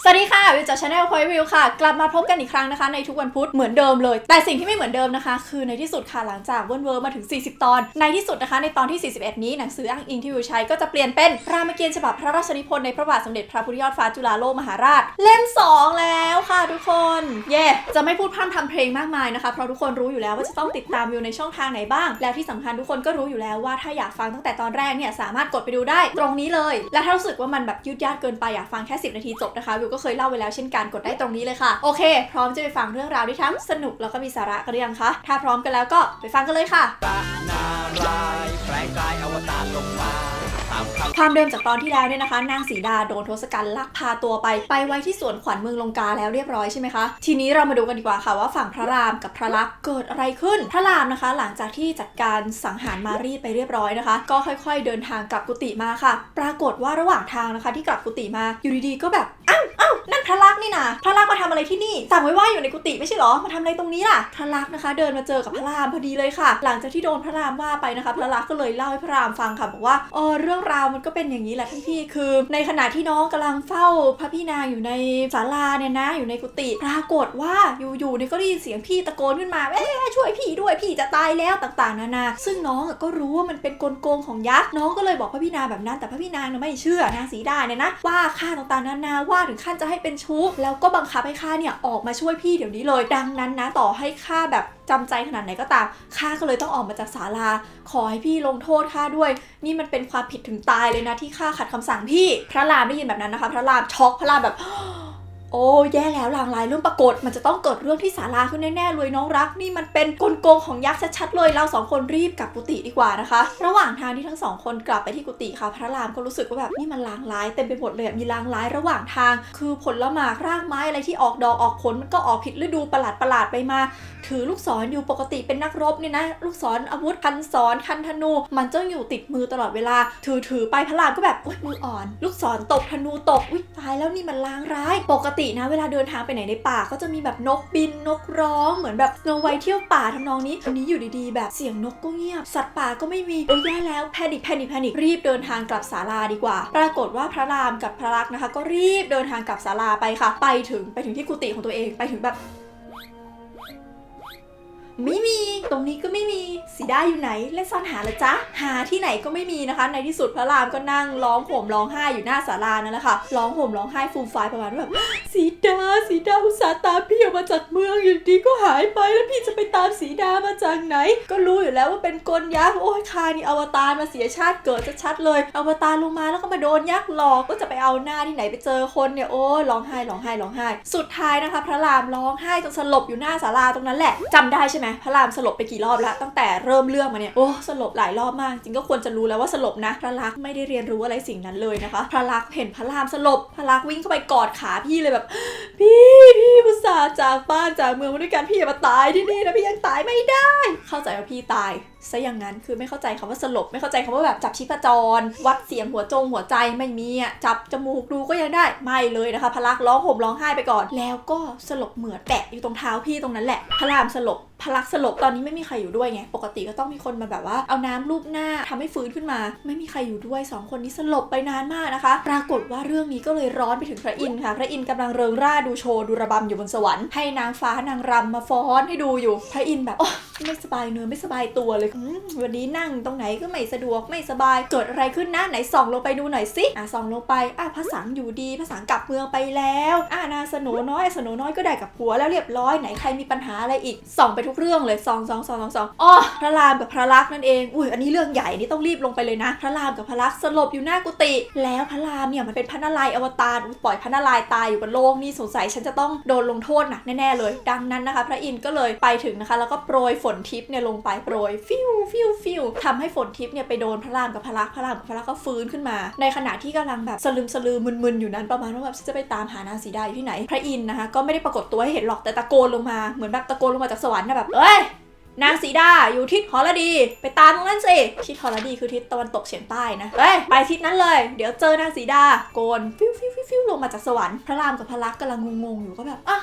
สวัสดีค่ะ วิวจากชาแนลพอยวิวค่ะ กลับมาพบกันอีกครั้งนะคะ ในทุกวันพุธเหมือนเดิมเลย แต่สิ่งที่ไม่เหมือนเดิมนะคะ คือในที่สุดค่ะหลังจากเวิร์นเวิร์มาถึง 40 ตอน ในที่สุดนะคะ ในตอนที่ 41 นี้หนังสืออ้างอิงที่วิวใช้ก็จะเปลี่ยนเป็นรามเกียรติ์ฉบับพระราชนิพนธ์ในพระบาทสมเด็จพระพุทธยอดฟ้าจุฬาโลกมหาราช เล่ม 2 แล้วค่ะทุกคนเย่จะไม่พูดพร่ำทำเพลงมากมายนะคะเพราะทุกคนรู้อยู่แล้วว่าจะต้องติดตามวิวในช่องทางไหนบ้าง แล้วที่สำคัญทุกคนก็รู้อยู่แล้วว่าถ้าอยากฟังตั้งแต่ตอนแรกเนี่ยสามารถกดไปดูได้ตรงนี้เลย และถ้ารู้สึกว่ามันแบบยืดยาดเกินไปอยากฟังแค่ 10 นาทีจบนะคะวิวก็เคยเล่าไว้แล้วเช่นกันกดได้ตรงนี้เลยค่ะ โอเค พร้อมจะไปฟังเรื่องราวที่ทั้งสนุกแล้วก็มีสาระกันหรือยังคะ ถ้าพร้อมกันแล้วก็ไปฟังกันเลยค่ะนารายณ์แปลงกายอวตารลงมาตามคำ ความเดิมจากตอนที่แล้วเนี่ยนะคะ นางสีดาโดนทศกัณฐ์ลักพาตัวไป ไปไว้ที่สวนขวัญเมืองลงกาแล้วเรียบร้อยใช่ไหมคะ ทีนี้เรามาดูกันดีกว่าค่ะว่าฝั่งพระรามกับพระลักษณ์เกิดอะไรขึ้น พระรามนะคะ หลังจากที่จัดการสังหารมารีดไปเรียบร้อยนะคะ ก็ค่อยๆ เดินทางกลับกุฏิมาค่ะ ปรากฏว่าระหว่างทางนะคะที่กลับกุฏิมาอยู่ดีๆก็แบบ อ้าวอ้าวนั่นพระลักษณ์นี่นะพระลักษณ์มาทำอะไรที่นี่สั่งไว้ว่าอยู่ในกุฏิไม่ใช่หรอมาทำอะไรตรงนี้ล่ะพระลักษณ์นะคะ เดินมาเจอกับพระรามพอดีเลยค่ะ หลังจากที่โดนพระรามว่าไปนะคะ พระลักษณ์ก็เลยเล่าให้พระรามฟังค่ะบอกว่าเออเรื่องราวมันก็เป็นอย่างนี้แหละท่านพี่คือ ในขณะที่น้องกำลังเฝ้าพระพี่นางอยู่ในศาลาเนี่ยนะ อยู่ในกุฏิปรากฏว่าอยู่ๆเนี่ยก็ได้ยินเสียงพี่ตะโกนขึ้นมาเอ๊ะช่วยพี่ด้วยพี่จะตายแล้วต่างๆนานา ซึ่งน้องก็รู้ว่ามันเป็นกลโกงของยักษ์น้องก็เลยบอกพระพี่นางแบบนั้น แต่พระพี่นางไม่เชื่อนางสีดาเนี่ยนะว่าข้าต่างๆนานาว่าถึงขั้นจะให้เป็นชู้ แล้วก็บังคับให้ข้าเนี่ยออกมาช่วยพี่เดี๋ยวนี้เลย ดังนั้นนะต่อให้ข้าแบบจำใจขนาดไหนก็ตามข้าก็เลยต้องออกมาจากศาลา ขอให้พี่ลงโทษข้าด้วย นี่มันเป็นความผิดถึงตายเลยนะที่ข้าขัดคำสั่งพี่ พระรามได้ยินแบบนั้นนะคะ พระรามช็อกพระรามแบบ โอ้แย่แล้วลางลายเรื่องปรากฏ มันจะต้องเกิดเรื่องที่ศาลาขึ้นแน่ๆเลยน้องรัก นี่มันเป็นกลโกงของยักษ์ชัดๆเลย เราสองคนรีบกลับกุฏิดีกว่านะคะ ระหว่างทางที่ทั้งสองคนกลับไปที่กุฏิค่ะ พระรามก็รู้สึกว่าแบบนี่มันลางร้ายเต็มไปหมดเลยมีลางร้ายระหว่างทาง คือผลละหมากรากไม้อะไรที่ออกดอกออกผลมันก็ออกผิดฤดูประหลาดประหลาดๆไปมา ถือลูกศรอยู่ปกติเป็นนักรบเนี่ยนะลูกศรอาวุธคันศรคันธนู มันจ้องอยู่ติดมือตลอดเวลา ถือถือไปพระรามก็แบบโอ๊ยมืออ่อน ลูกศรตกธนูตกอุ๊ยตายแล้วนี่มันลางร้าย ปกตินะเวลาเดินทางไปไหนในป่าก็จะมีแบบนกบินนกร้องเหมือนแบบโนไวเที่ยวป่าทำนองนี้อันนี้อยู่ดีๆ แบบเสียงนกก็เงียบ สัตว์ป่าก็ไม่มีโอ้ยแย่แล้วแพนิคแพนิคแพนิครีบเดินทางกลับศาลาดีกว่า ปรากฏว่าพระรามกับพระลักษณ์นะคะ ก็รีบเดินทางกลับศาลาไปค่ะ ไปถึงไปถึงที่กุฏิของตัวเองไปถึงแบบ ไม่มี ตรงนี้ก็ไม่มี สีด้าอยู่ไหน เล่นซ่อนหาเหรอจ๊ะ หาที่ไหนก็ไม่มีนะคะ ในที่สุดพระรามก็นั่งร้องห่มร้องไห้อยู่หน้าศาลานั่นแหละค่ะ ร้องห่มร้องไห้ฟูมฟายประมาณว่าแบบสีดา สีดาอุตส่าห์ตามพี่ออกมาจากเมืองอยู่ดีก็หายไปแล้วพี่จะไปตามสีดามาจากไหน ก็รู้อยู่แล้วว่าเป็นกลยักษ์โอ้ยคานี่อวตารมาเสียชาติเกิดชัดๆเลยอวตารลงมาแล้วก็มาโดนยักษ์หลอกก็จะไปเอาหน้าที่ไหนไปเจอคนเนี่ยโอ้ยร้องไห้ร้องไห้ร้องไห้ สุดท้ายนะคะ พระรามร้องไห้จนสลบอยู่หน้าศาลาตรงนั้นแหละจำได้ใช่ไหมพระรามสลบไปกี่รอบแล้วตั้งแต่เริ่มเรื่องมาเนี่ยโอ้สลบหลายรอบมากจริงก็ควรจะรู้แล้วว่าสลบนะพระลักษณ์ไม่ได้เรียนรู้อะไรสิ่งนั้นเลยนะคะ พระลักษณ์เห็นพระรามสลบพระลักษณ์วิ่งเข้าไปกอดขาพี่เลยแบบ พี่พี่พุษาจากบ้านจากเมืองมาด้วยกันพี่อย่ามาตายที่นี่นะพี่ยังตายไม่ได้ เข้าใจว่าพี่ตาย ซะอย่างนั้นคือไม่เข้าใจคำว่าสลบ ไม่เข้าใจคำว่าแบบจับชีพจร วัดเสียงหัวจงหัวใจไม่มีอะจับจมูกดูก็ยังได้ไม่เลยนะคะพระลักษ์ร้องห่มร้องไห้ไปก่อน แล้วก็สลบเหมือดแปะอยู่ตรงเท้าพี่ตรงนั้นแหละพระรามสลบพระลักษ์สลบตอนนี้ไม่มีใครอยู่ด้วยไง ปกติก็ต้องมีคนมาแบบว่าเอาน้ำลูบหน้าทำให้ฟื้นขึ้นมา ไม่มีใครอยู่ด้วยสองคนนี้สลบไปนานมากนะคะ ปรากฏว่าเรื่องนี้ก็เลยร้อนไปถึงพระอินทร์ค่ะ พระอินทร์กำลังเริงร่าดูโชว์ดูระบำอยู่บนสวรรค์ให้นางฟ้านางรำมาฟ้อนให้ดูอยู่ พระอินทร์แบบโอ๊ยไม่สบายเนื้อไม่สบายตัวเลยวันนี้นั่งตรงไหนก็ไม่สะดวกไม่สบายเกิดอะไรขึ้นนะไหนส่องลงไปดูหน่อยสิอะส่องลงไปอะพระสังอยู่ดีพระสังกลับเมืองไปแล้วอะนาสโนน้อยสโนน้อยก็ได้กับผัวแล้วเรียบร้อยไหนใครมีปัญหาอะไรอีกส่องไปทุกเรื่องเลยส่องส่องส่องส่องส่องอ๋อพระรามกับพระลักษณ์นั่นเองอุ้ยอันนี้เรื่องใหญ่นี่ต้องรีบลงไปเลยนะ พระรามกับพระลักษณ์สลบอยู่หน้ากุฏิแล้วพระรามเนี่ยมันเป็นพระนารายณ์อวตารปล่อยพระนารายณ์ตายอยู่บนโลกนี่สงสัยฉันจะต้องโดนลงโทษหนักแน่ๆเลย ดังนั้นนะคะ พระอินทร์ก็เลยไปถึงนะคะ แล้วก็โปรยฝนทิพย์เนี่ยลงไปโปรยฟิวฟิวฟิวทำให้ฝนทิพย์เนี่ยไปโดนพระรามกับพระลักษณ์พระรามกับพระลักษณ์ก็ฟื้นขึ้นมา ในขณะที่กำลังแบบสลึมสลือมึนๆอยู่นั้นประมาณว่าแบบฉันจะไปตามหานางสีดาอยู่ที่ไหน พระอินทร์นะคะก็ไม่ได้ปรากฏตัวให้เห็นหรอกแต่ตะโกนลงมาเหมือนแบบตะโกนลงมาจากสวรรค์นะแบบเอ้ยนางสีดาอยู่ทิศหอรดี ไปตามตรงนั้นสิทิศหอรดีคือทิศตะวันตกเฉียงใต้นะเอ้ยไปทิศนั้นเลย เดี๋ยวเจอนางสีดาโกนฟิวฟิวฟิวฟิวลงมาจากสวรรค์พระรามกับพระลักษณ์กำลังงงๆอยู่ก็แบบอะ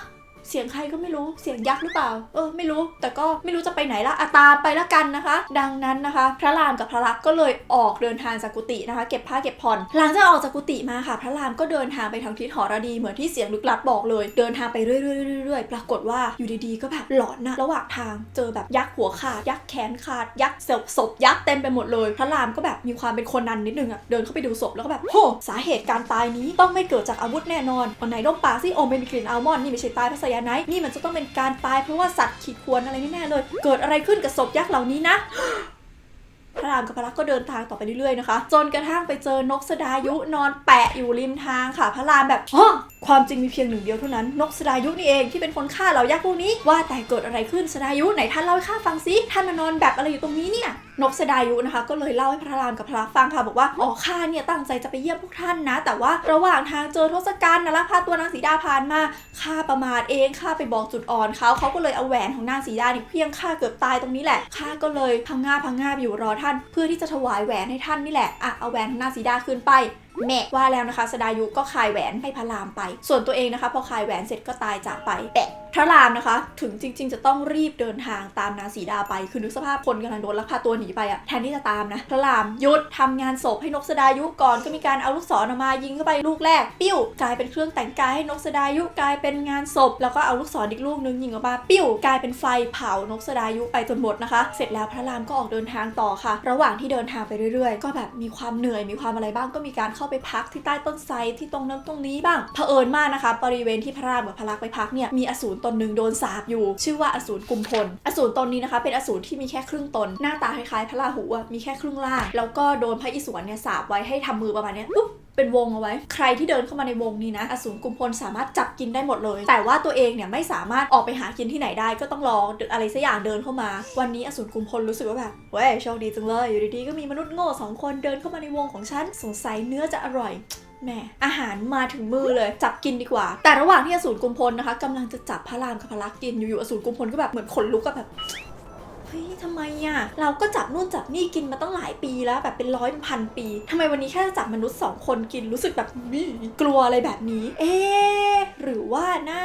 เสียงใครก็ไม่รู้เสียงยักษ์หรือเปล่า เออไม่รู้ แต่ก็ไม่รู้จะไปไหนละอะตามไปละกันนะคะ ดังนั้นนะคะ พระรามกับพระลักษมณ์ก็เลยออกเดินทางจากกุฏินะคะ เก็บผ้าเก็บผ่อน หลังจากออกจากกุฏิมาค่ะ พระรามก็เดินทางไปทางทิศหรดีเหมือนที่เสียงลึกลับบอกเลย เดินทางไปเรื่อยๆเรื่อยๆปรากฏว่าอยู่ดีๆก็แบบหลอนนะระหว่างทางเจอแบบยักษ์หัวขาดยักษ์แขนขาดยักษ์ศพศพยักษ์เต็มไปหมดเลย พระรามก็แบบมีความเป็นคนนันนิดนึงอะเดินเข้าไปดูศพแล้วก็แบบโหสาเหตุการตายนี้ต้องไม่เกิดจากอาวุธแน่นอนวันไหนดมปากสิโอมเป็นกลิ่นอัลมอนด์นี่ไม่ใช่ตายเพราะไซยาไนท์นี่มันจะต้องเป็นการตายเพราะว่าสัตว์ขีดข่วนอะไรแน่เลย เกิดอะไรขึ้นกับศพยักษ์เหล่านี้นะพระรามกับพระลักษมณ์ก็เดินทางต่อไปเรื่อยๆนะคะ จนกระทั่งไปเจอนกสดายุนอนแปะอยู่ริมทางค่ะ พระรามแบบฮะ ความจริงมีเพียงหนึ่งเดียวเท่านั้น นกสดายุนี่เองที่เป็นคนฆ่าเหล่ายักษ์พวกนี้ ว่าแต่เกิดอะไรขึ้นสดายุไหนท่านเล่าให้ข้าฟังสิท่านมานอนแบบอะไรอยู่ตรงนี้เนี่ยนกสดายุนะคะ ก็เลยเล่าให้พระรามกับพระลักษมณ์ฟังค่ะบอกว่าอ๋อข้าเนี่ยตั้งใจจะไปเยี่ยมพวกท่านนะ แต่ว่าระหว่างทางเจอทศกัณฐ์นะลักพาตัวนางสีดาผ่านมาข้าประมาทเองข้าไปบอกจุดอ่อนเขาเขาก็เลยเอาแหวนของนางสีดาเนี่ยเพียงข้าเกือบตายตรงนี้แหละข้าก็เลยพังงาพังงาอยู่รอท่าน เพื่อที่จะถวายแหวนให้ท่านนี่แหละอะเอาแหวนของนางสีดาคืนไปแม่ว่าแล้วนะคะ สดายุก็คายแหวนให้พระรามไป ส่วนตัวเองนะคะ พอคายแหวนเสร็จก็ตายจากไปแปะพระรามนะคะ ถึงจริง ๆ จะต้องรีบเดินทางตามนางสีดาไป คือนึกสภาพคนกำลังโดนลักพาตัวหนีไปอะแทนที่จะตามนะ พระรามยุดทำงานศพให้นกสดายุก่อนก็มีการเอาลูกศรออกมายิงเข้าไปลูกแรก ปิ้ว กลายเป็นเครื่องแต่งกายให้นกสดายุกลายเป็นงานศพ แล้วก็เอาลูกศรอีกลูกนึงยิงออกมาปิ้ว กลายเป็นไฟเผานกสดายุไปจนหมดนะคะ เสร็จแล้วพระรามก็ออกเดินทางต่อค่ะ ระหว่างที่เดินทางไปเรื่อยๆ ก็แบบมีความเหนื่อยมีความอะไรบ้างก็มีการเข้าไปพักที่ใต้ต้นไทรที่ตรงนั้นตรงนี้บ้างเผอิญมากนะคะบริเวณที่พระรามกับพระลักษมณ์ไปพักเนี่ยมีอสูรตนหนึ่งโดนสาปอยู่ ชื่อว่าอสูรกุมพล อสูรตนนี้นะคะเป็นอสูรที่มีแค่ครึ่งตน หน้าตาคล้ายๆพระราหูอะมีแค่ครึ่งล่าง แล้วก็โดนพระอิศวรเนี่ยสาปไว้ให้ทำมือประมาณนี้ปุ๊บเป็นวงเอาไว้ ใครที่เดินเข้ามาในวงนี้นะ อสูรกุมพลสามารถจับกินได้หมดเลย แต่ว่าตัวเองเนี่ยไม่สามารถออกไปหากินที่ไหนได้ ก็ต้องรออะไรสักอย่างเดินเข้ามา วันนี้อสูรกุมพลรู้สึกว่าแบบ เว้ย โชคดีจังเลย อยู่ดีๆ ก็มีมนุษย์โง่สองคนเดินเข้ามาในวงของฉัน สงสัยเนื้อจะอร่อย แหมอาหารมาถึงมือเลยจับกินดีกว่า แต่ระหว่างที่อสูรกุมพลนะคะกำลังจะจับพระรามกับพระลักษณ์กินอยู่ๆอสูรกุมพลก็แบบเหมือนขนลุกกับแบบเฮ้ยทำไมอะ เราก็จับนู่นจับนี่กินมาตั้งหลายปีแล้วแบบเป็นร้อยเป็นพันปีทำไมวันนี้แค่จับมนุษย์สองคนกินรู้สึกแบบนี่กลัวอะไรแบบนี้ เอ๊หรือว่านะ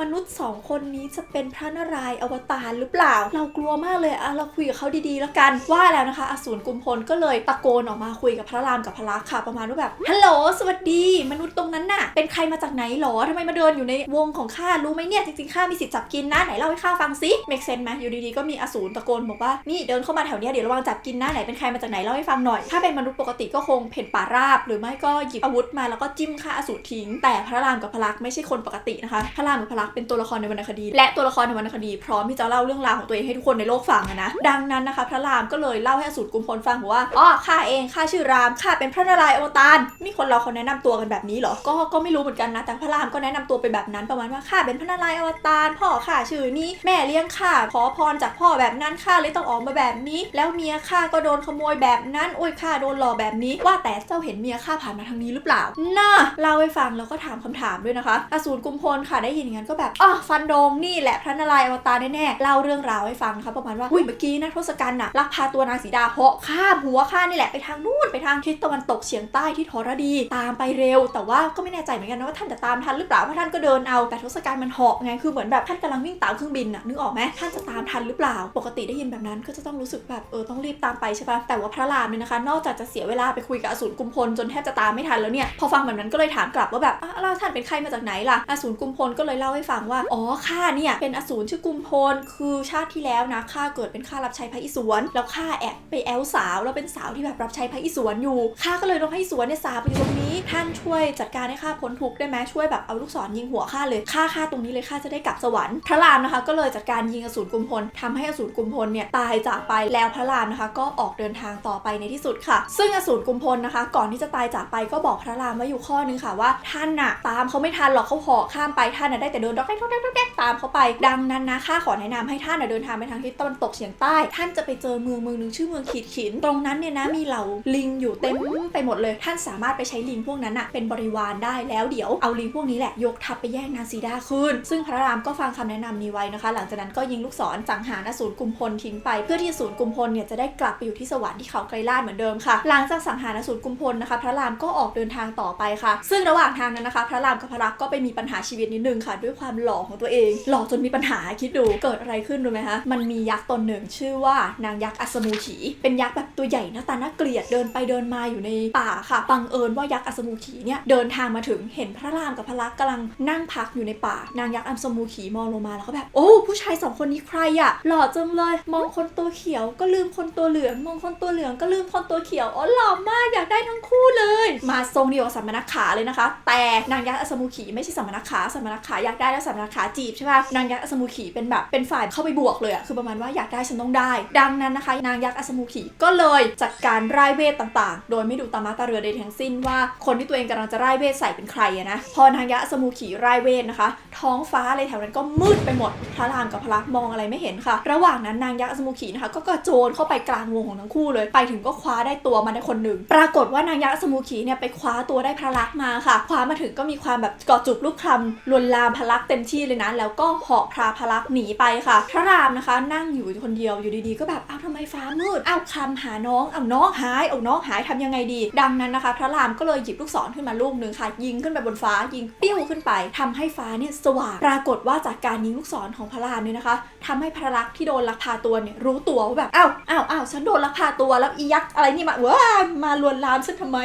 มนุษย์สองคนนี้จะเป็นพระนารายณ์อวตารหรือเปล่า เรากลัวมากเลยอะเราคุยกับเขาดีๆ แล้วกันว่าแล้วนะคะ อสูรกุมพลก็เลยตะโกนออกมาคุยกับพระรามกับพระลักษมณ์ค่ะ ประมาณว่าแบบฮัลโหลสวัสดี มนุษย์ตรงนั้นน่ะ เป็นใครมาจากไหนหรอทำไมมาเดินอยู่ในวงของข้ารู้ไหมเนี่ยจริงๆข้ามีสิทธิ์จับกินนะไหนเล่าให้ข้าฟังสิ make sense ไหมอยู่ดีๆก็มีอสูรตะโกนบอกว่านี่เดินเข้ามาแถวเนี้ยเดี๋ยวระวังจับกินนะไหนเป็นใครมาจากไหนเล่าให้ฟังหน่อยถ้าเป็นมนุษย์ปกติก็คงเพ่นป่าราบ หรือไม่ก็หยิบอาวุธมาแล้วก็จิ้มฆ่าอสูรทิ้ง แต่พระรามกับพระลักษ์ไม่ใช่คนปกตินะคะพระรามกับพระลักษเป็นตัวละครในวรรณคดี และตัวละครในวรรณคดีพร้อมที่จะเล่าเรื่องราวของตัวเองให้ทุกคนในโลกฟังอะนะ ดังนั้นนะคะ พระรามก็เลยเล่าให้อสูรกุมพลฟังว่าอ๋อข้าเองข้าชื่อรามข้าเป็นพระนารายณ์อวตารนี่คนเราเขาแนะนำตัวกันแบบนี้เหรอก็ก็ไม่รู้เหมือนกันนะแต่พระรามก็แนะนำตัวไปแบบนั้นประมาณว่าข้าเป็นพระนารายณ์อวตารพ่อข้าชื่อนี้แม่เลี้ยงข้าขอพรจากพ่อแบบนั้นข้าเลยต้องออกมาแบบนี้ แล้วเมียข้าก็โดนขโมยแบบนั้นโอ้ยข้าโดนหลอกแบบนี้ ว่าแต่เจ้าเห็นเมียข้าผ่านมาทางนี้หรือเปล่าน่าเล่าให้ฟังแล้วก็ถามคำถามด้วยนะคะอสูรกุมพลค่ะได้ยินอย่างนั้นก็แบบอ๋อฟันโดงนี่แหละพระนารายณ์อวตารแน่ๆเล่าเรื่องราวให้ฟังนะคะประมาณว่าอุ้ยเมื่อกี้นะทศกัณฐ์น่ะลักพาตัวนางสีดาเหาะข้ามหัวข้านี่แหละไปทางนู่นไปทางทิศตะวันตกเฉียงใต้ที่ทรดีตามไปเร็ว แต่ว่าก็ไม่แน่ใจเหมือนกันนะว่าท่านจะตามทันหรือเปล่าเพราะท่านก็เดินเอาแต่ทศกัณฐ์มันเหาะไงคือเหมือนแบบท่านกำลังวิ่งตามเครื่องบินน่ะนึกออกไหมท่านจะตามทันหรือเปล่า ปกติได้ยินแบบนั้นก็จะต้องรู้สึกแบบเออต้องรีบตามไปใช่ปะแต่ว่าพระรามเนี่ยนะคะ นอกจากจะเสียเวลาไปคุยกับอสูรกุมพลจนแทบจะตามไม่ทันแล้วเนี่ยพอฟังแบบนั้นก็เลยถามกลับว่าแบบอะแล้วท่านเป็นใครมาจากไหนล่ะอสูรกุมพลก็เลยเล่าให้ฟังว่า อ๋อ ข้าเนี่ย เป็นอสูรชื่อกุมพล คือชาติที่แล้วนะ ข้าเกิดเป็นข้ารับใช้พระอิศวร แล้วข้าแอบไปแอลสาว แล้วเป็นสาวที่แบบรับใช้พระอิศวรอยู่ ข้าก็เลยโดนพระอิศวรเนี่ยสาปไปอยู่ตรงนี้ ท่านช่วยจัดการให้ข้าพ้นทุกข์ได้ไหมช่วยแบบเอาลูกศรยิงหัวข้าเลย ข้าข้าตรงนี้เลยข้าจะได้กลับสวรรค์ พระรามนะคะ ก็เลยจัดการยิงอสูรกุมพลทำให้อสูรกุมพลเนี่ยตายจากไป แล้วพระรามนะคะ ก็ออกเดินทางต่อไปในที่สุดค่ะ ซึ่งอสูรกุมพลนะคะ ก่อนที่จะตายจากไปก็บอกพระรามไว้อยู่ข้อนึงค่ะว่าท่านน่ะตามเขาไม่ทันหรอกเขาหาะข้ามไปท่านน่ะได้แต่เดินดอกแดกดอกแดกดอกแดกตามเขาไป ดังนั้นนะข้าขอแนะนำให้ท่านเดินทางไปทางทิศตะวันตกเฉียงใต้ ท่านจะไปเจอเมืองเมืองหนึ่งชื่อเมืองขีดขิน ตรงนั้นเนี่ยนะมีเหล่าลิงอยู่เต็มไปหมดเลย ท่านสามารถไปใช้ลิงพวกนั้นน่ะเป็นบริวารได้แล้วเดี๋ยวเอาลิงพวกนี้แหละยกทัพไปแย่งนางสีดาคืนซึ่งพระรามก็ฟังคำแนะนำนี้ไว้นะคะ หลังจากนั้นก็ยิงลูกศรสังหารอสูรกุมพลทิ้งไป เพื่อที่อสูรกุมพลเนี่ยจะได้กลับไปอยู่ที่สวรรค์ที่เขาไกรลาดเหมือนเดิมค่ะ หลังจากสังหารอสูรกุมพลนะคะ พระรามก็ออกเดินทางต่อไปค่ะ ซึ่งระหว่างทางนั้นนะคะ พระรามกับพระลักษ์ก็ไปมีปัญหาชีวิตนิดนึงค่ะด้วยความหล่อของตัวเอง หล่อจนมีปัญหาคิดดูเกิดอะไรขึ้นรู้ไหมคะมันมียักษ์ตนหนึ่งชื่อว่านางยักษ์อัศมูขีเป็นยักษ์แบบตัวใหญ่หน้าตาน่าเกลียดเดินไปเดินมาอยู่ในป่าค่ะบังเอิญว่ายักษ์อัศมูขีเนี่ยเดินทางมาถึงเห็นพระรามกับพระลักษมณ์กำลังนั่งพักอยู่ในป่านางยักษ์อัศมูขีมองลงมาแล้วก็แบบโอ้ผู้ชายสองคนนี้ใครอะหล่อจังเลย มองคนตัวเขียวก็ลืมคนตัวเหลือง มองคนตัวเหลืองก็ลืมคนตัวเขียวอ๋อหล่อมากอยากได้ทั้งคู่เลย มาทรงเดียวกับสัมมนักขาเลยนะคะ แต่นางยักษ์อัศมูขีไม่ใช่สัมมนักขาสัมมนักขาอยากได้แล้วสัมมนักขาจีบใช่ปะนางยักษ์อัศมูขีเป็นแบบเป็นฝ่ายเข้าไปบวกเลยอะคือประมาณว่าอยากได้ฉันต้องได้ ดังนั้นนะคะ นางยักษ์อัศมูขีก็เลยจัดการร่ายเวทต่างๆ โดยไม่ดูตามาตาเรือใดทั้งสิ้นว่าคนที่ตัวเองกำลังจะร่ายเวทใส่เป็นใครอะนะพอนางยักษ์อัศมูขีร่ายเวทนะคะ ท้องฟ้าอะไรแถวนั้นก็มืดไปหมดพระรามกับพระลักษมณ์มองอะไรไม่เห็นค่ะ ระหว่างนั้นนางยักษ์อัศมูขีนะคะก็กระโจนเข้าไปกลางวงของทั้งคู่เลย ไปถึงก็คว้าได้ตัวมาได้คนหนึ่งปรากฏว่านางยักษ์อัศมูขีเนี่ยไปคว้าตัวได้พระลักษมณ์มาค่ะคว้ามาถึงก็มีความแบบกอดจูบลูกคลำลวนลามพระลักษ์เต็มที่เลยนะ แล้วก็เหาะพาพระลักษ์หนีไปค่ะ พระรามนะคะ นั่งอยู่คนเดียวอยู่ดีๆ ก็แบบอ้าวทำไมฟ้ามืดอ้าวคำหาน้องอ้าวน้องหายเอาน้องหายทำยังไงดี ดังนั้นนะคะ พระรามก็เลยหยิบลูกศรขึ้นมาลูกหนึ่งค่ะ ยิงขึ้นไปบนฟ้ายิงปิ้วขึ้นไปทำให้ฟ้าเนี่ยสว่างปรากฏว่าจากการยิงลูกศรของพระรามเนี่ยนะคะทำให้พระลักษ์ที่โดนลักพาตัวเนี่ยรู้ตัวว่าแบบอ้าวอ้าวอ้าวฉันโดนลักพาตัวแล้วอียักษ์อะไรนี่มาว้ามาลวนลามฉันทำไม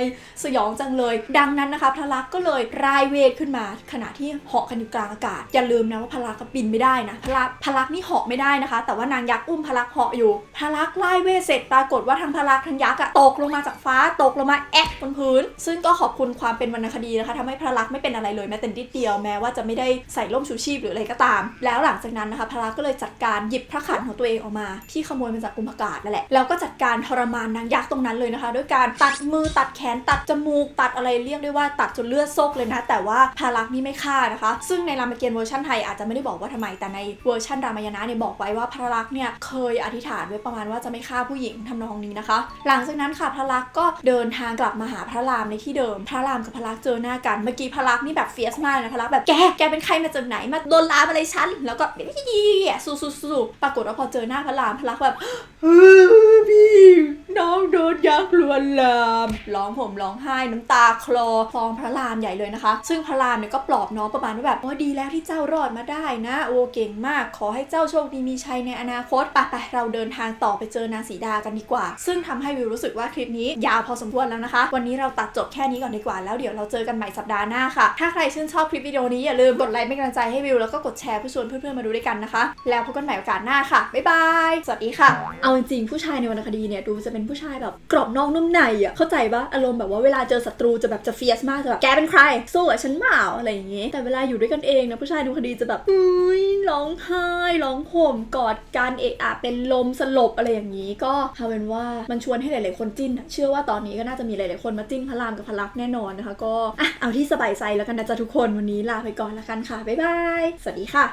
สยองจังเลย ดังนั้นนะคะ พระลักษ์ก็เลยร่ายเวทขึ้นมา ขณะที่เหาะกันอยู่กลางอากาศอย่าลืมนะว่าพระลักษมินไม่ได้นะพระลักษมณ์พลักนี่เหาะไม่ได้นะคะ แต่ว่านางยักษ์อุ้มพระลักษมณ์เหาะอยู่พระลักษมณ์ไล่เวทเสร็จปรากฏว่าทั้งพระลักษมณ์ทั้งยักษ์อะตกลงมาจากฟ้าตกลงมาแอะบนพื้น ซึ่งก็ขอบคุณความเป็นวรรณคดีนะคะทำให้พระลักษมณ์ไม่เป็นอะไรเลยแม้แต่นิดเดียวแม้ว่าจะไม่ได้ใส่ร่มชูชีพหรืออะไรก็ตาม แล้วหลังจากนั้นนะคะพระลักษมณ์ก็เลยจัดการหยิบพระขันของตัวเองออกมาที่ขโมยมาจากกุมภากาศนั่นแหละแล้วก็จัดการทรมานนางยักษ์ตรงนั้นเลยนะคะ ด้วยการตัดมือตัดแขนตัดจมูกตัดอะไรเรียกได้ว่าตัดจนเลือดซกเลยนะ แต่ว่าพลักนี่ไม่ฆ่านะคะ ซึ่งในรามเกียรติ์เวอร์ชันไทยอาจจะไม่ได้บอกว่าทำไม แต่ในเวอร์ชันรามายณะเนี่ยบอกไว้ว่าพระลักษณ์เนี่ยเคยอธิษฐานไว้ประมาณว่าจะไม่ฆ่าผู้หญิงทำนองนี้นะคะ หลังจากนั้นค่ะพระลักษณ์ก็เดินทางกลับมาหาพระรามในที่เดิม พระรามกับพระลักษณ์เจอหน้ากัน เมื่อกี้พระลักษณ์นี่แบบเฟียสมากนะพระลักษณ์แบบแก แกเป็นใครมาจากไหน มาโดนลามอะไรฉัน แล้วก็สู้สู้สู้ปรากฏว่าพอเจอหน้าพระรามพระลักษณ์แบบเออพี่น้องโดนยักษ์ลวนลามร้องห่มร้องไห้น้ำตาคลอฟ้องพระรามใหญ่เลยนะคะ ซึ่งพระรามเนี่ยก็ปลอบน้องประมาณว่าแบบโอ้ดีแล้วที่เจ้ารอดมาได้นะ โอ้เก่งมาก ขอให้เจ้าโชคดีมีชัยในอนาคตไปไปเราเดินทางต่อไปเจอนางสีดากันดีกว่า ซึ่งทำให้วิวรู้สึกว่าคลิปนี้ยาวพอสมควรแล้วนะคะ วันนี้เราตัดจบแค่นี้ก่อนดีกว่า แล้วเดี๋ยวเราเจอกันใหม่สัปดาห์หน้าค่ะ ถ้าใครชื่นชอบคลิปวิดีโอนี้อย่าลืมกดไลค์เป็นกำลังใจให้วิวแล้วก็กดแชร์เพื่อชวนเพื่อนๆมาดูด้วยกันนะคะ แล้วพบกันใหม่โอกาสหน้าค่ะ บ๊ายบาย สวัสดีค่ะ เอาจริงๆผู้ชายในวรรณคดีเนี่ยดูจะเป็นผู้ชายแบบกรอบนอกนุ่มในอะ เข้าใจปะอารมณ์แบบว่าเวลาเจอศัตรูจะแบบจะเฟียสมากจะแบบแกเป็นใครสู้กับฉันเปล่าอะไรอย่างงี้ แต่เวลาอยู่ด้วยกันเองนะผู้ชายดูคดีจะแบบอุ้ยร้องไห้ร้องห่มกอดกันเอะอะเป็นลมสลบอะไรอย่างนี้ ก็ทาเป็นว่ามันชวนให้หลาย ๆ คนจิ้นอะเชื่อว่าตอนนี้ก็น่าจะมีหลาย ๆ คนมาจิ้นพระรามกับพระลักษณ์แน่นอนนะคะ ก็อะเอาที่สบายใจแล้วกันนะจ๊ะทุกคนวันนี้ลาไปก่อนแล้วกันค่ะบ๊ายบายสวัสดีค่ะ